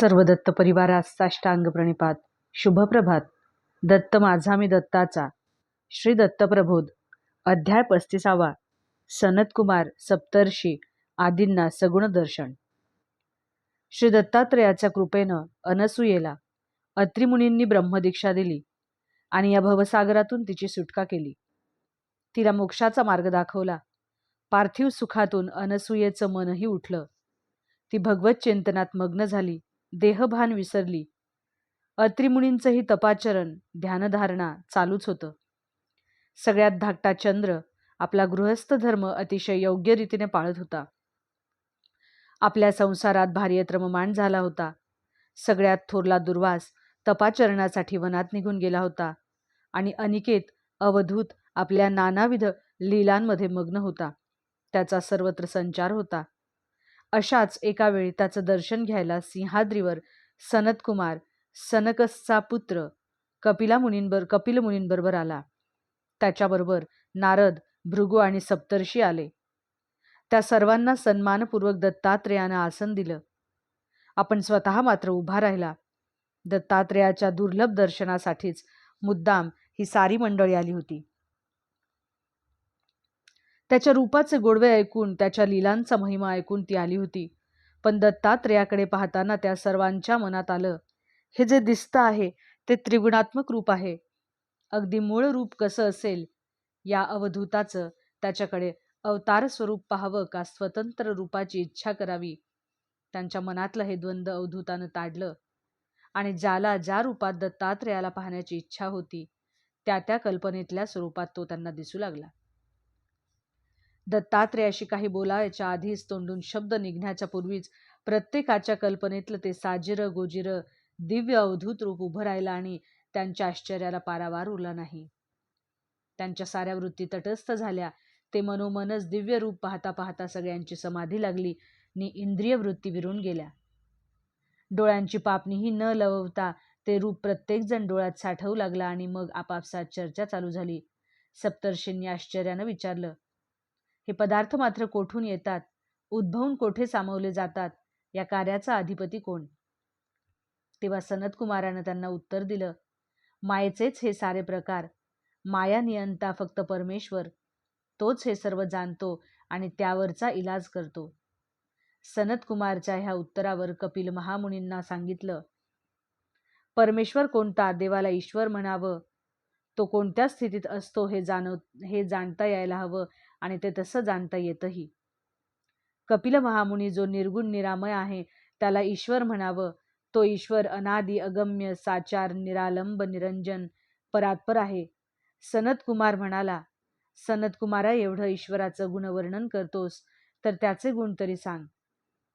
सर्व दत्त परिवारास साष्टांग प्रणिपात. शुभप्रभात. दत्त माझा मी दत्ताचा. श्री दत्तप्रबोध. अध्याय पस्तीसावा. सनतकुमार सप्तर्षी. आदींना सगुण दर्शन. श्री दत्तात्रयाच्या कृपेनं अनसूयेला अत्रिमुनींनी ब्रह्मदीक्षा दिली आणि या भवसागरातून तिची सुटका केली. तिला मोक्षाचा मार्ग दाखवला. पार्थिव सुखातून अनसूयेचं मनही उठलं. ती भगवत चिंतनात मग्न झाली. देहभान विसरली. अत्रिमुनींचंही तपाचरण ध्यानधारणा चालूच होतं. सगळ्यात धाकटा चंद्र आपला गृहस्थ धर्म अतिशय योग्य रीतीने पाळत होता. आपल्या संसारात भार्यत्रममान झाला होता. सगळ्यात थोरला दुर्वास तपाचरणासाठी वनात निघून गेला होता आणि अनिकेत अवधूत आपल्या नानाविध लीलांमध्ये मग्न होता. त्याचा सर्वत्र संचार होता. अशाच एका वेळी त्याचं दर्शन घ्यायला सिंहाद्रीवर सनतकुमार सनकसचा पुत्र कपिला मुनींबर कपिल मुनींबरोबर आला. त्याच्याबरोबर नारद भृगू आणि सप्तर्षी आले. त्या सर्वांना सन्मानपूर्वक दत्तात्रेयानं आसन दिलं. आपण स्वतः मात्र उभा राहिला. दत्तात्रेयाच्या दुर्लभ दर्शनासाठीच मुद्दाम ही सारी मंडळी आली होती. त्याच्या रूपाचे गोडवे ऐकून त्याच्या लीलांचा महिमा ऐकून ती आली होती. पण दत्तात्रेयाकडे पाहताना त्या सर्वांच्या मनात आलं हे जे दिसतं आहे ते त्रिगुणात्मक रूप आहे. अगदी मूळ रूप कसं असेल या अवधूताचं त्याच्याकडे अवतार स्वरूप पाहावं का स्वतंत्र रूपाची इच्छा करावी? त्यांच्या मनातलं हे द्वंद्व अवधूतानं ताडलं. आणि ज्याला ज्या रूपात दत्तात्रेयाला पाहण्याची इच्छा होती त्या त्या कल्पनेतल्या स्वरूपात तो त्यांना दिसू लागला. दत्तात्रेयाशी काही बोलायच्या आधीच तोंडून शब्द निघण्याच्या पूर्वीच प्रत्येकाच्या कल्पनेतलं ते साजिर गोजिर दिव्य अवधूत रूप उभं राहिलं आणि त्यांच्या आश्चर्याला पारावार उरला नाही. त्यांच्या साऱ्या वृत्ती तटस्थ झाल्या. ते मनोमनच दिव्य रूप पाहता पाहता सगळ्यांची समाधी लागली नि इंद्रिय वृत्ती विरून गेल्या. डोळ्यांची पापणीही न लवता ते रूप प्रत्येकजण डोळ्यात साठवू लागला आणि मग आपापसात चर्चा चालू झाली. सप्तर्षींनी आश्चर्यानं विचारलं हे पदार्थ मात्र कोठून येतात? उद्भवून कोठे सामावले जातात? या कार्याचा अधिपती कोण? तेव्हा सनतकुमारानं त्यांना उत्तर दिलं मायेचेच हे सारे प्रकार. माया नियंता फक्त परमेश्वर. तोच हे सर्व जाणतो आणि त्यावरचा इलाज करतो. सनतकुमारच्या ह्या उत्तरावर कपिल महामुनींना सांगितलं परमेश्वर कोणता? देवाला ईश्वर म्हणावं. तो कोणत्या स्थितीत असतो हे जाणव हे जाणता यायला हवं आणि ते तसं जाणता येतही. कपिल महामुनी जो निर्गुण निरामय आहे त्याला ईश्वर म्हणावं. तो ईश्वर अनादि अगम्य साचार निरालंब निरंजन परात्पर आहे. सनत कुमार म्हणाला सनत कुमारा एवढं ईश्वराचं गुणवर्णन करतोस तर त्याचे गुण तरी सांग.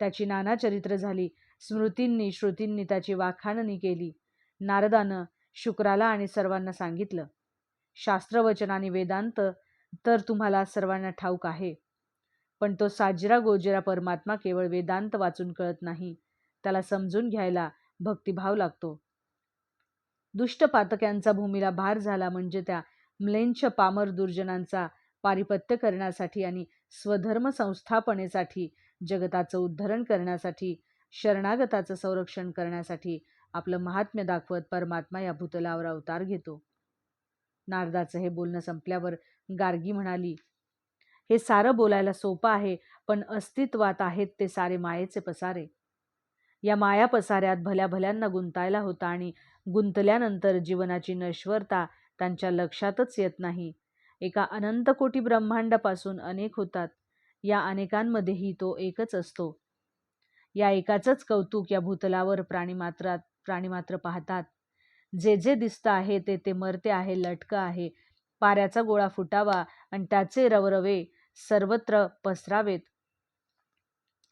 त्याची नाना चरित्र झाली. स्मृतींनी श्रुतींनी त्याची वाखाणणी केली. नारदानं शुक्राला आणि सर्वांना सांगितलं शास्त्रवचन आणि वेदांत तर तुम्हाला सर्वांना ठाऊक आहे. पण तो साजरा गोजरा परमात्मा केवळ वेदांत वाचून कळत नाही. त्याला समजून घ्यायला भक्तिभाव लागतो. दुष्ट पातक्यांचा भूमीला भार झाला म्हणजे त्या म्लेंछ पामर दुर्जनांचा पारिपत्य करण्यासाठी आणि स्वधर्म संस्थापनेसाठी जगताचं उद्धरण करण्यासाठी शरणागताचं संरक्षण करण्यासाठी आपलं महात्म्य दाखवत परमात्मा या भूतलावर अवतार घेतो. नारदाचं हे बोलणं संपल्यावर गार्गी म्हणाली हे सारं बोलायला सोपं आहे पण अस्तित्वात आहेत ते सारे मायेचे पसारे. या माया पसाऱ्यात भल्या भल्यांना गुंतायला होता आणि गुंतल्यानंतर जीवनाची नश्वरता त्यांच्या लक्षातच येत नाही. एका अनंत कोटी ब्रह्मांडापासून अनेक होतात. या अनेकांमध्येही तो एकच असतो. या एकाचंच कौतुक या भूतलावर प्राणीमात्रात प्राणीमात्र पाहतात. जे जे दिसतं आहे ते ते मरते आहे लटकं आहे पाऱ्याचा गोळा फुटावा आणि त्याचे रवरवे सर्वत्र पसरावेत.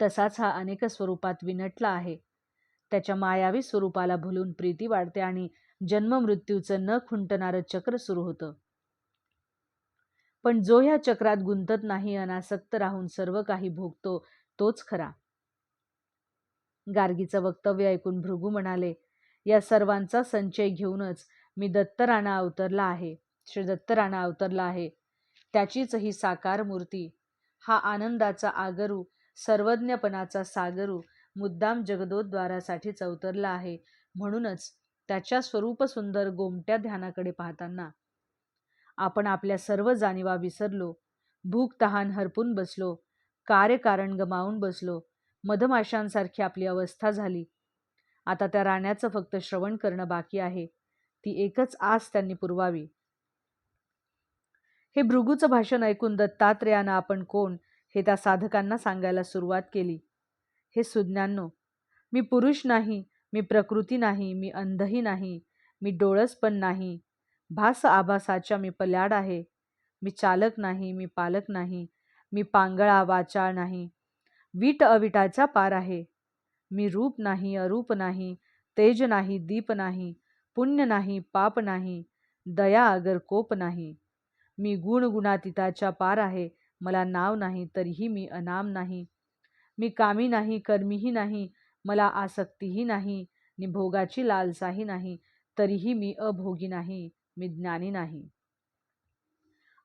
तसाच हा अनेक स्वरूपात विनटला आहे. त्याच्या मायावी स्वरूपाला भुलून प्रीती वाढते आणि जन्ममृत्यूचं न खुंटणारं चक्र सुरू होतं. पण जो ह्या चक्रात गुंतत नाही अनासक्त राहून सर्व काही भोगतो तोच खरा. गार्गीचं वक्तव्य ऐकून भृगू म्हणाले या सर्वांचा संचय घेऊनच मी दत्तराणा अवतरला आहे. श्री दत्तराणा अवतरला आहे. त्याचीच ही साकार मूर्ती. हा आनंदाचा आगरू सर्वज्ञपणाचा सागरू मुद्दाम जगदोद्वारासाठीच अवतरला आहे. म्हणूनच त्याच्या स्वरूप सुंदर गोमट्या ध्यानाकडे पाहताना आपण आपल्या सर्व जाणीवा विसरलो. भूक तहान हरपून बसलो. कार्यकारण गमावून बसलो. मधमाशांसारखी आपली अवस्था झाली. आता त्या राण्याचं फक्त श्रवण करणं बाकी आहे. ती एकच आस त्यांनी पुरवावी. हे भृगूचं भाषण ऐकून दत्तात्रेयानं आपण कोण हे त्या साधकांना सांगायला सुरुवात केली. हे सुज्ञांनो मी पुरुष नाही मी प्रकृती नाही मी अंधही नाही मी डोळस पण नाही भास आभासाच्या मी पल्याड आहे मी चालक नाही मी पालक नाही मी पांगळा वाचाळ नाही वीट अविटाचा पार आहे मी रूप नाही अरूप नाही तेज नाही दीप नाही पुण्य नाही पाप नाही दया अगर कोप नाही. मी गुणगुणातीताच्या पार आहे. मला नाव नाही तरीही मी अनाम नाही. मी कामी नाही कर्मीही नाही. मला आसक्तीही नाही. नि भोगाची लालसाही नाही. तरीही मी अभोगी नाही. मी ज्ञानी नाही.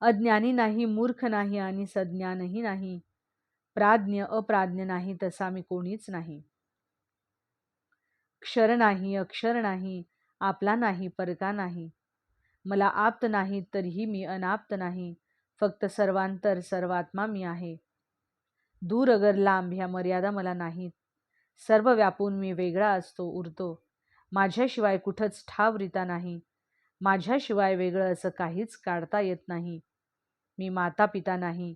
अज्ञानी नाही मूर्ख नाही आणि सज्ञानही नाही. प्राज्ञ अप्राज्ञ नाही तसा मी कोणीच नाही. क्षर नाही अक्षर नाही. आपला नाही परका नाही. मला आप्त नाही तरीही मी अनाप्त नाही. फक्त सर्वांतर सर्वात्मा मी आहे. दूर अगर लांब ह्या मर्यादा मला नाहीत. सर्व व्यापून मी वेगळा असतो उरतो. माझ्याशिवाय कुठंच ठावरिता नाही. माझ्याशिवाय वेगळं असं काहीच काढता येत नाही. मी माता पिता नाही.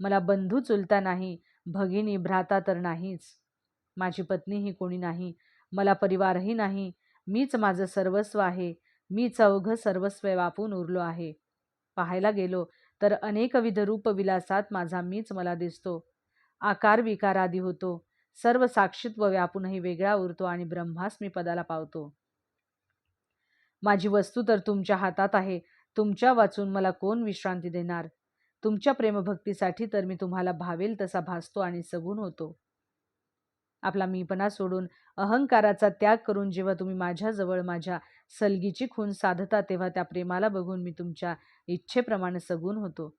मला बंधू चुलता नाही. भगिनी भ्राता तर नाहीच. माझी पत्नीही कोणी नाही. मला परिवारही नाही. मीच माझं सर्वस्व आहे. मी चौघ सर्वस्व वापून उरलो आहे. पाहायला गेलो तर अनेकविध रूपविलासात माझा मीच मला दिसतो. आकार विकारादी होतो. सर्व साक्षित्व व्यापूनही वेगळा उरतो आणि ब्रह्मास मी पदाला पावतो. माझी वस्तू तर तुमच्या हातात आहे. तुमच्या वाचून मला कोण विश्रांती देणार? तुमच्या प्रेमभक्तीसाठी तर मी तुम्हाला भावेल तसा भासतो आणि सगुण होतो. आपला मीपणा सोडून अहंकाराचा त्याग करून जेव्हा तुम्ही माझ्याजवळ माझ्या सलगीची खून साधता तेव्हा त्या प्रेमाला बघून मी तुमच्या इच्छेप्रमाणे सगुण होतो.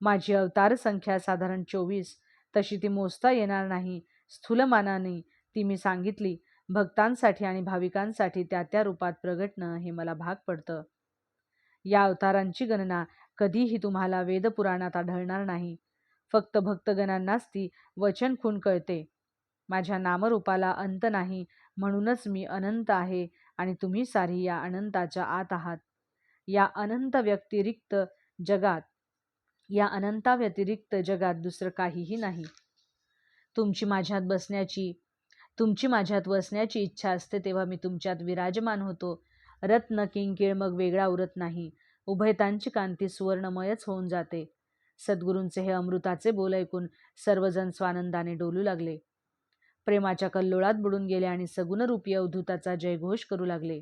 माझी अवतार संख्या साधारण चोवीस तशी ती मोजता येणार नाही स्थूलमानाने ती मी सांगितली. भक्तांसाठी आणि भाविकांसाठी त्या त्या रूपात प्रगटणं हे मला भाग पडतं. या अवतारांची गणना कधीही तुम्हाला वेदपुराणात आढळणार नाही. फक्त भक्तगणांनाच ती वचन खून कळते. माझ्या नामरूपाला अंत नाही म्हणूनच मी अनंत आहे आणि तुम्ही सारी या अनंताच्या आत आहात. या अनंत व्यतिरिक्त जगात या अनंताव्यतिरिक्त जगात दुसरं काहीही नाही. तुमची माझ्यात बसण्याची तुमची माझ्यात वसण्याची इच्छा असते तेव्हा मी तुमच्यात विराजमान होतो. रत्न किंकिळ मग वेगळा उरत नाही. उभयतांची कांती सुवर्णमयच होऊन जाते. सद्गुरूंचे हे अमृताचे बोल ऐकून सर्वजण स्वानंदाने डोलू लागले. प्रेमाच्या कल्लोळात बुडून गेले आणि सगुणरूपी अवधूताचा जयघोष करू लागले.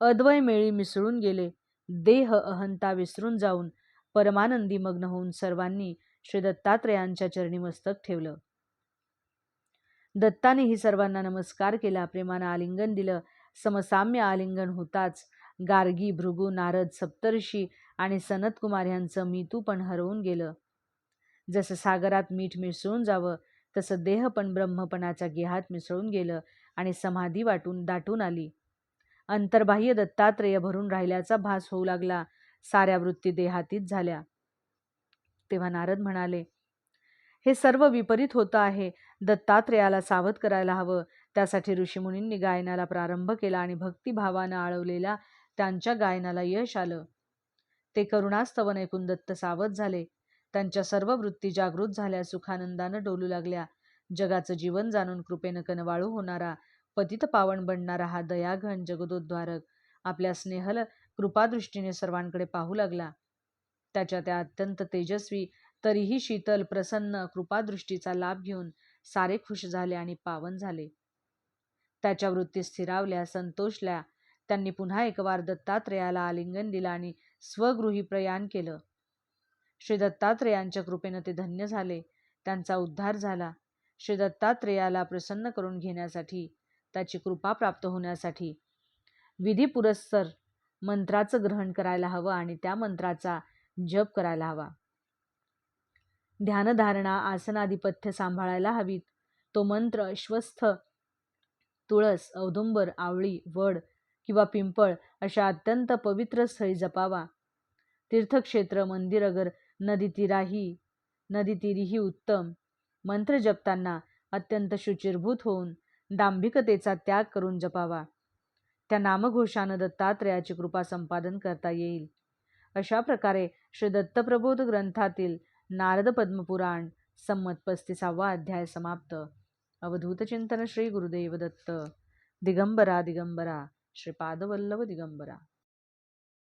अद्वय मेळी मिसळून गेले. देह अहंता विसरून जाऊन परमानंदी मग्न होऊन सर्वांनी श्री दत्तात्रयांच्या चरणी मस्तक ठेवलं. दत्तानेही सर्वांना नमस्कार केला. प्रेमानं आलिंगन दिलं. समसाम्य आलिंगन होताच. गार्गी भृगू नारद सप्तर्षी आणि सनत कुमार यांचं मीतू पण हरवून गेलं. जसं सागरात मीठ मिसळून जावं तसं देह पण ब्रह्मपणाच्या गेहात मिसळून गेलं आणि समाधी वाटून दाटून आली. अंतर्बाह्य दत्तात्रेय भरून राहिल्याचा भास होऊ लागला. साऱ्या वृत्ती देहातीत झाल्या. तेव्हा नारद म्हणाले हे सर्व विपरीत होतं आहे. दत्तात्रेयाला सावध करायला हवं. त्यासाठी ऋषीमुनींनी गायनाला प्रारंभ केला आणि भक्तिभावानं आळवलेल्या त्यांच्या गायनाला यश आलं. ते करुणास्तवन ऐकून दत्त सावध झाले. त्यांच्या सर्व वृत्ती जागृत झाल्या सुखानंदानं डोलू लागल्या. जगाचं जीवन जाणून कृपेनं कनवाळू होणारा पतित पावन बनणारा हा दयाघन जगदोद्वारक आपल्या स्नेहल कृपादृष्टीने सर्वांकडे पाहू लागला. त्याच्या त्या अत्यंत तेजस्वी तरीही शीतल प्रसन्न कृपादृष्टीचा लाभ घेऊन सारे खुश झाले आणि पावन झाले. त्याच्या वृत्ती स्थिरावल्या संतोषल्या. त्यांनी पुन्हा एक वार दत्तात्रेयाला आलिंगन दिलं आणि स्वगृही प्रयाण केलं. श्री दत्तात्रेयांच्या कृपेनं ते धन्य झाले. त्यांचा उद्धार झाला. श्री दत्तात्रेयाला प्रसन्न करून घेण्यासाठी त्याची कृपा प्राप्त होण्यासाठी. विधी पुरस्सर मंत्राचं ग्रहण करायला हवं आणि त्या मंत्राचा जप करायला हवा. ध्यानधारणा आसनाधिपथ्य सांभाळायला हवीत. तो मंत्र अश्वस्थ तुळस औदुंबर आवळी वड किंवा पिंपळ अशा अत्यंत पवित्र स्थळी जपावा. तीर्थक्षेत्र मंदिर अगर नदीतीराही नदीतीरीही उत्तम. मंत्र जपताना अत्यंत शुचिरभूत होऊन दांभिकतेचा त्याग करून जपावा. त्या नामघोषानं दत्तात्रयाची कृपा संपादन करता येईल. अशा प्रकारे श्री दत्तप्रबोध ग्रंथातील नारद पद्मपुराण संमत पस्तीसावा अध्याय समाप्त. अवधूत चिंतन श्री गुरुदेव दत्त. दिगंबरा दिगंबरा. श्रीपादवल्लभ दिगंबरा.